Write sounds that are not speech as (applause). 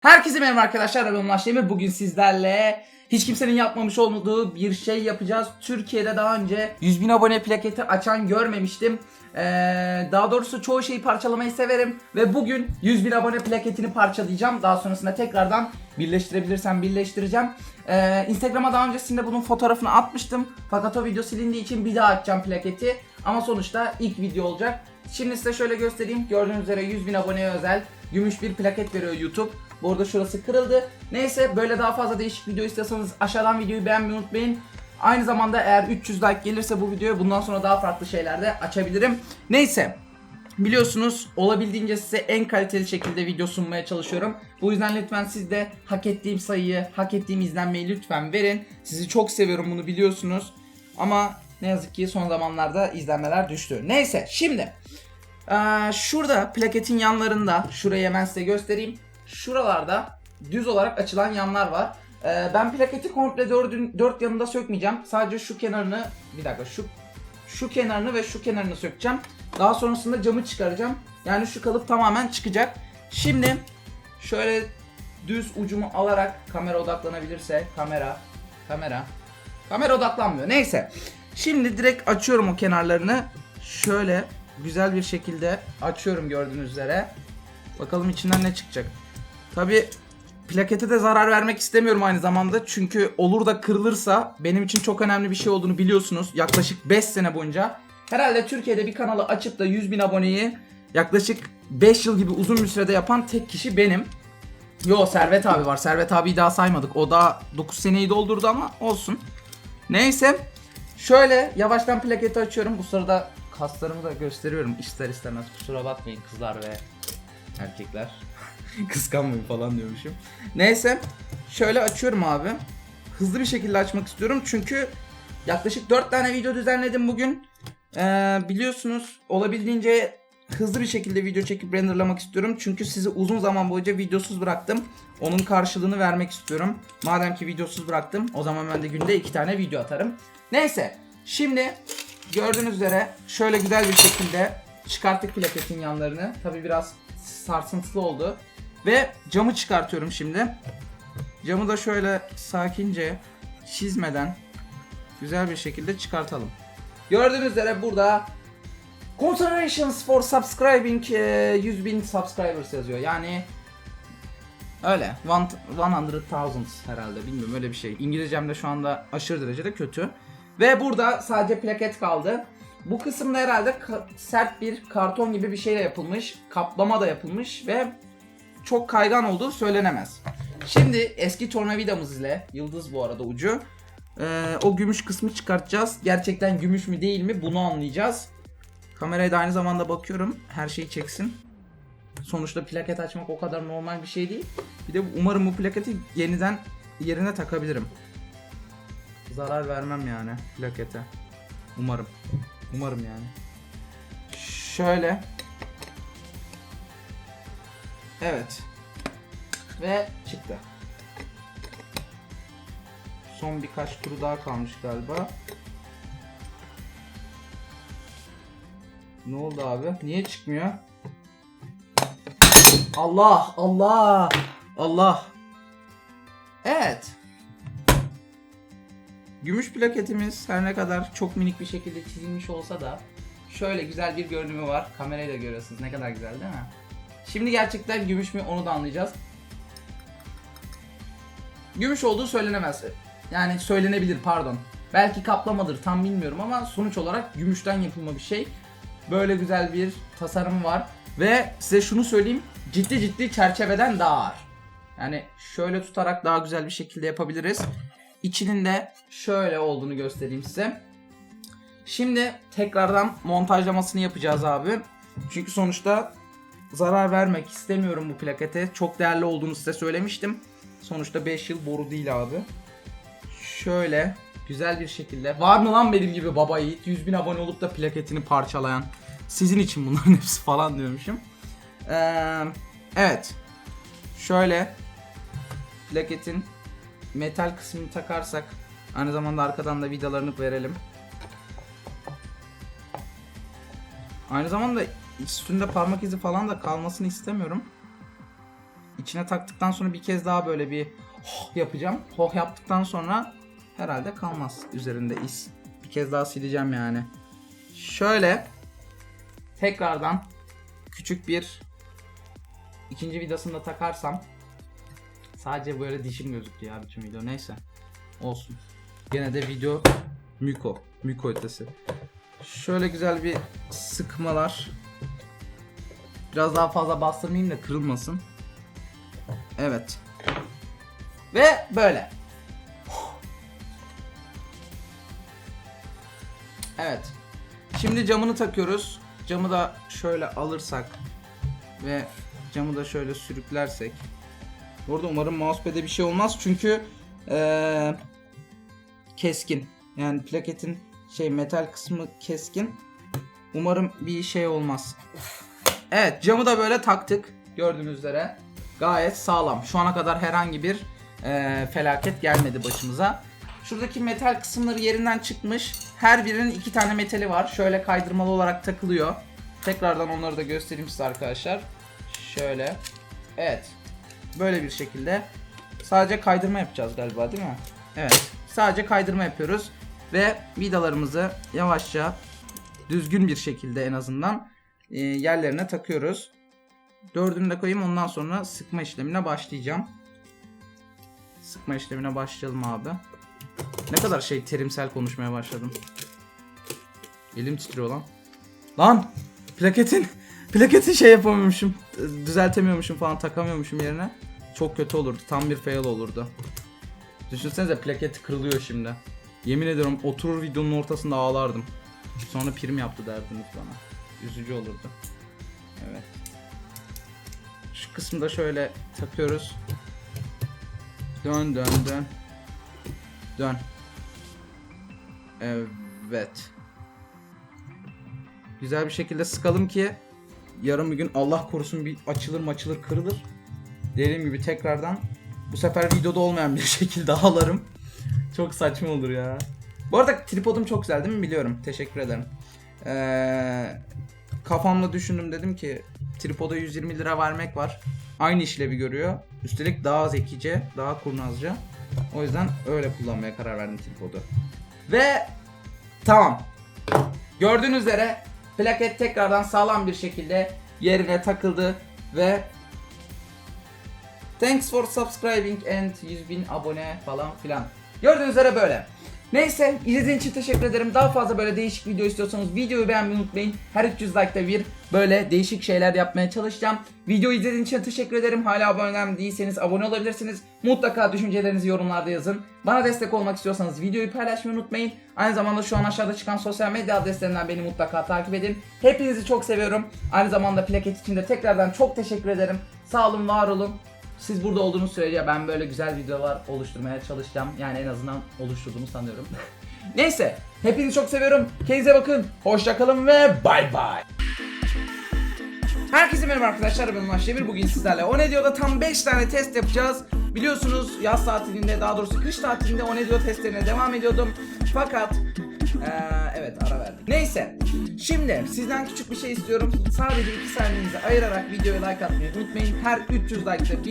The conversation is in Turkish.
Herkese merhaba arkadaşlar. Ben Ulaş Demir. Bugün sizlerle hiç kimsenin yapmamış olmadığı bir şey yapacağız. Türkiye'de daha önce 100 bin abone plaketi açan görmemiştim. Ee, daha doğrusu çoğu şeyi parçalamayı severim. Ve bugün 100 bin abone plaketini parçalayacağım. Daha sonrasında tekrardan birleştirebilirsem birleştireceğim. Ee, Instagram'a daha öncesinde bunun fotoğrafını atmıştım. Fakat o video silindiği için bir daha açacağım plaketi. Ama sonuçta ilk video olacak. Şimdi size şöyle göstereyim. Gördüğünüz üzere 100 bin aboneye özel gümüş bir plaket veriyor YouTube. Bu arada şurası kırıldı. Neyse böyle daha fazla değişik video istiyorsanız aşağıdan videoyu beğenmeyi unutmayın. Aynı zamanda eğer 300 like gelirse bu videoya bundan sonra daha farklı şeyler de açabilirim. Neyse Biliyorsunuz olabildiğince size en kaliteli şekilde video sunmaya çalışıyorum. Bu yüzden lütfen siz de hak ettiğim sayıyı, hak ettiğim izlenmeyi lütfen verin. Sizi çok seviyorum bunu biliyorsunuz. Ama ne yazık ki son zamanlarda izlenmeler düştü. Neyse şimdi ee, şurada plaketin yanlarında şurayı hemen size göstereyim. Şuralarda düz olarak açılan yanlar var. Ee, ben plaketi komple dördün, dört yanında sökmeyeceğim. Sadece şu kenarını bir dakika şu şu kenarını ve şu kenarını sökeceğim. Daha sonrasında camı çıkaracağım. Yani şu kalıp tamamen çıkacak. Şimdi şöyle düz ucumu alarak kamera odaklanabilirse kamera kamera kamera odaklanmıyor. Neyse. Şimdi direkt açıyorum o kenarlarını. Şöyle güzel bir şekilde açıyorum gördüğünüz üzere. Bakalım içinden ne çıkacak. Tabi plakete de zarar vermek istemiyorum aynı zamanda. Çünkü olur da kırılırsa benim için çok önemli bir şey olduğunu biliyorsunuz. Yaklaşık 5 sene boyunca. Herhalde Türkiye'de bir kanalı açıp da 100 bin aboneyi yaklaşık 5 yıl gibi uzun bir sürede yapan tek kişi benim. Yo Servet abi var. Servet abiyi daha saymadık. O da 9 seneyi doldurdu ama olsun. Neyse. Şöyle yavaştan plaketi açıyorum. Bu sırada kaslarımı da gösteriyorum ister istemez. Kusura bakmayın kızlar ve erkekler. (laughs) Kıskanmayın falan diyormuşum. Neyse. Şöyle açıyorum abi. Hızlı bir şekilde açmak istiyorum. Çünkü yaklaşık 4 tane video düzenledim bugün. Ee, biliyorsunuz olabildiğince hızlı bir şekilde video çekip renderlamak istiyorum. Çünkü sizi uzun zaman boyunca videosuz bıraktım. Onun karşılığını vermek istiyorum. Madem ki videosuz bıraktım o zaman ben de günde 2 tane video atarım. Neyse. Şimdi gördüğünüz üzere şöyle güzel bir şekilde çıkarttık plaketin yanlarını. Tabi biraz sarsıntılı oldu. Ve camı çıkartıyorum şimdi. Camı da şöyle sakince çizmeden güzel bir şekilde çıkartalım. Gördüğünüz üzere burada Congratulations for subscribing e, 100 bin subscribers yazıyor. Yani öyle. 100,000 herhalde bilmiyorum öyle bir şey. İngilizcem de şu anda aşırı derecede kötü. Ve burada sadece plaket kaldı. Bu kısımda herhalde sert bir karton gibi bir şeyle yapılmış. Kaplama da yapılmış ve çok kaygan olduğu söylenemez. Şimdi eski tornavidamız ile yıldız bu arada ucu. Ee, o gümüş kısmı çıkartacağız. Gerçekten gümüş mü değil mi bunu anlayacağız. Kameraya da aynı zamanda bakıyorum. Her şeyi çeksin. Sonuçta plaket açmak o kadar normal bir şey değil. Bir de umarım bu plaketi yeniden yerine takabilirim. Zarar vermem yani plakete. Umarım. Umarım yani. Şöyle. Evet. Ve çıktı. Son birkaç turu daha kalmış galiba. Ne oldu abi? Niye çıkmıyor? Allah! Allah! Allah! Evet. Gümüş plaketimiz her ne kadar çok minik bir şekilde çizilmiş olsa da şöyle güzel bir görünümü var. Kamerayı da görüyorsunuz. Ne kadar güzel değil mi? Şimdi gerçekten gümüş mü onu da anlayacağız. Gümüş olduğu söylenemez. Yani söylenebilir pardon. Belki kaplamadır tam bilmiyorum ama sonuç olarak gümüşten yapılma bir şey. Böyle güzel bir tasarım var. Ve size şunu söyleyeyim. Ciddi ciddi çerçeveden daha ağır. Yani şöyle tutarak daha güzel bir şekilde yapabiliriz. İçinin de şöyle olduğunu göstereyim size. Şimdi tekrardan montajlamasını yapacağız abi. Çünkü sonuçta zarar vermek istemiyorum bu plakete. Çok değerli olduğunu size söylemiştim. Sonuçta 5 yıl boru değil abi. Şöyle güzel bir şekilde. Var mı lan benim gibi baba yiğit? 100 bin abone olup da plaketini parçalayan. Sizin için bunların (laughs) hepsi falan diyormuşum. Ee, evet. Şöyle plaketin metal kısmını takarsak aynı zamanda arkadan da vidalarını verelim. Aynı zamanda üstünde parmak izi falan da kalmasını istemiyorum. içine taktıktan sonra bir kez daha böyle bir hoh yapacağım. Hoh yaptıktan sonra herhalde kalmaz üzerinde iz. Bir kez daha sileceğim yani. Şöyle tekrardan küçük bir ikinci vidasını da takarsam sadece böyle dişim gözüktü ya bütün video neyse olsun. Gene de video Miko. Miko ötesi. Şöyle güzel bir sıkmalar. Biraz daha fazla bastırmayayım da kırılmasın. Evet. Ve böyle. Evet. Şimdi camını takıyoruz. Camı da şöyle alırsak ve camı da şöyle sürüklersek. Burada umarım mousepad'e bir şey olmaz çünkü eee, keskin. Yani plaketin şey metal kısmı keskin. Umarım bir şey olmaz. Evet camı da böyle taktık. Gördüğünüz üzere. Gayet sağlam. Şu ana kadar herhangi bir eee, felaket gelmedi başımıza. Şuradaki metal kısımları yerinden çıkmış. Her birinin iki tane metali var. Şöyle kaydırmalı olarak takılıyor. Tekrardan onları da göstereyim size arkadaşlar. Şöyle. Evet. Böyle bir şekilde. Sadece kaydırma yapacağız galiba değil mi? Evet. Sadece kaydırma yapıyoruz. Ve vidalarımızı yavaşça düzgün bir şekilde en azından e, yerlerine takıyoruz. Dördünü de koyayım ondan sonra sıkma işlemine başlayacağım. Sıkma işlemine başlayalım abi. Ne kadar şey terimsel konuşmaya başladım. Elim titriyor lan. Lan! Plaketin plaketin şey yapamıyormuşum. Düzeltemiyormuşum falan takamıyormuşum yerine. Çok kötü olurdu. Tam bir fail olurdu. Düşünsenize plaket kırılıyor şimdi. Yemin ediyorum oturur videonun ortasında ağlardım. Sonra prim yaptı derdiniz bana. Üzücü olurdu. Evet. Şu kısmı şöyle takıyoruz. Dön dön dön. Dön. Evet. Güzel bir şekilde sıkalım ki yarın bir gün Allah korusun bir açılır maçılır kırılır. Dediğim gibi tekrardan bu sefer videoda olmayan bir (laughs) şekilde ağlarım. Çok saçma olur ya. Bu arada tripodum çok güzel değil mi biliyorum. Teşekkür ederim. Ee, kafamla düşündüm dedim ki tripoda 120 lira vermek var. Aynı işlevi görüyor. Üstelik daha zekice, daha kurnazca. O yüzden öyle kullanmaya karar verdim tripodu. Ve tamam. Gördüğünüz üzere plaket tekrardan sağlam bir şekilde yerine takıldı ve Thanks for subscribing and 100 bin abone falan filan. Gördüğünüz üzere böyle. Neyse izlediğiniz için teşekkür ederim. Daha fazla böyle değişik video istiyorsanız videoyu beğenmeyi unutmayın. Her 300 like'da bir böyle değişik şeyler yapmaya çalışacağım. Videoyu izlediğiniz için teşekkür ederim. Hala abone değilseniz abone olabilirsiniz. Mutlaka düşüncelerinizi yorumlarda yazın. Bana destek olmak istiyorsanız videoyu paylaşmayı unutmayın. Aynı zamanda şu an aşağıda çıkan sosyal medya adreslerinden beni mutlaka takip edin. Hepinizi çok seviyorum. Aynı zamanda plaket için de tekrardan çok teşekkür ederim. Sağ olun, var olun. Siz burada olduğunuz sürece ben böyle güzel videolar oluşturmaya çalışacağım. Yani en azından oluşturduğumu sanıyorum. (laughs) Neyse, hepinizi çok seviyorum. Kendinize bakın. Hoşça kalın ve bay bay. Herkese merhaba arkadaşlar ben Ulaş Demir. Bugün sizlerle Onedio'da tam 5 tane test yapacağız. Biliyorsunuz yaz tatilinde daha doğrusu kış tatilinde Onedio testlerine devam ediyordum. Fakat eee, evet ara verdik. Neyse. Şimdi sizden küçük bir şey istiyorum. Sadece 2 saniyenizi ayırarak videoya like atmayı unutmayın. Her 300 like'da bir